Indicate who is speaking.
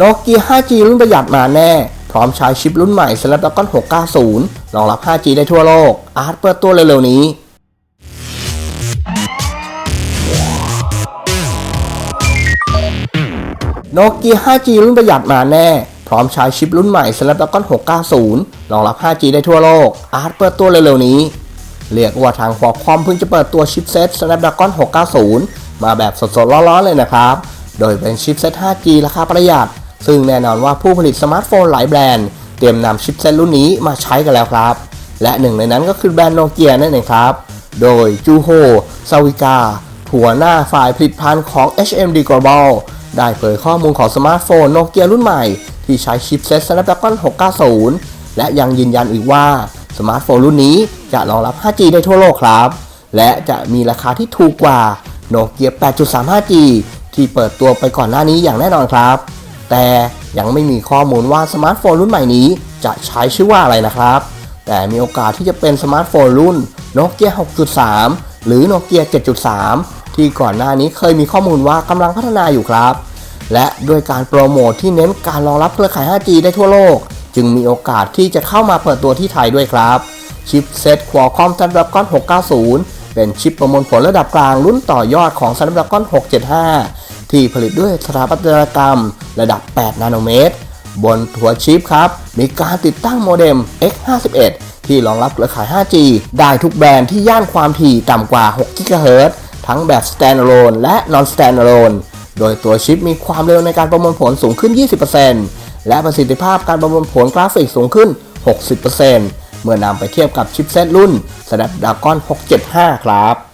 Speaker 1: โนเกีย 5G รุ่นประหยัดมาแน่ พร้อมใช้ชิปรุ่นใหม่ Snapdragon 690 รองรับ 5G ได้ทั่วโลก อาร์ตเปิดตัวเร็วๆนี้โนเกีย 5G รุ่นประหยัดมาแน่ พร้อมใช้ชิปรุ่นใหม่ Snapdragon 690 รองรับ 5G ได้ทั่วโลก อาร์ตเปิดตัวเร็วๆนี้ เรียกว่าทางฟอร์คอมเพิ่งจะเปิดตัวชิปเซ็ต Snapdragon 690 มาแบบสดๆร้อนๆเลยนะครับ โดยเป็นชิปเซ็ต 5G ราคาประหยัด ซึ่งแน่นอนว่าผู้ผลิตสมาร์ทโฟนหลายแบรนด์ เตรียมนำชิปเซ็ตรุ่นนี้มาใช้กันแล้วครับ และหนึ่งในนั้นก็คือแบรนด์โนเกียนั่นเองครับ โดยจูโฮซาวิกาหัวหน้าฝ่ายผลิตภัณฑ์ของ HMD Global ได้เผยข้อมูลของสมาร์ทโฟนโนเกียรุ่นใหม่ ที่ใช้ชิปเซ็ต Snapdragon 690 และยังยืนยันอีกว่าสมาร์ทโฟนรุ่นนี้จะรองรับ 5G ได้ทั่วโลกครับ และจะมีราคาที่ถูกกว่าโนเกีย 8.3 5G ที่เปิดตัวไปก่อนหน้านี้อย่างแน่นอนครับ แต่ยังไม่มีข้อมูลว่าสมาร์ทโฟนรุ่นใหม่นี้จะใช้ชื่อว่าอะไรนะครับ แต่มีโอกาสที่จะเป็นสมาร์ทโฟนรุ่นโนเกีย6.3 หรือโนเกีย7.3 ที่ก่อนหน้านี้เคยมีข้อมูลว่ากำลังพัฒนาอยู่ครับ และด้วยการโปรโมทที่เน้นการรองรับเครือข่าย 5G ได้ทั่วโลก จึงมีโอกาสที่จะเข้ามาเปิดตัวที่ไทยด้วยครับชิปเซ็ต Qualcomm Snapdragon 690 เป็นชิปประมวลผลระดับกลางรุ่นต่อยอดของ Snapdragon 675 ที่ผลิตด้วยสถาปัตยกรรม ระดับ 8 นาโนเมตร บนหัวชิปครับ มีการติดตั้งโมเด็ม X51 ที่รองรับเครือข่าย 5G ได้ทุกแบรนด์ที่ย่านความถี่ต่ำกว่า 6 GHz ทั้งแบบ standalone และ non standalone โดยตัวชิปมีความเร็วในการประมวลผลสูงขึ้น 20%และประสิทธิภาพการประมวลผลกราฟิกสูงขึ้น 60%เมื่อนำไปเทียบกับชิปเซตรุ่น Snapdragon 675 ครับ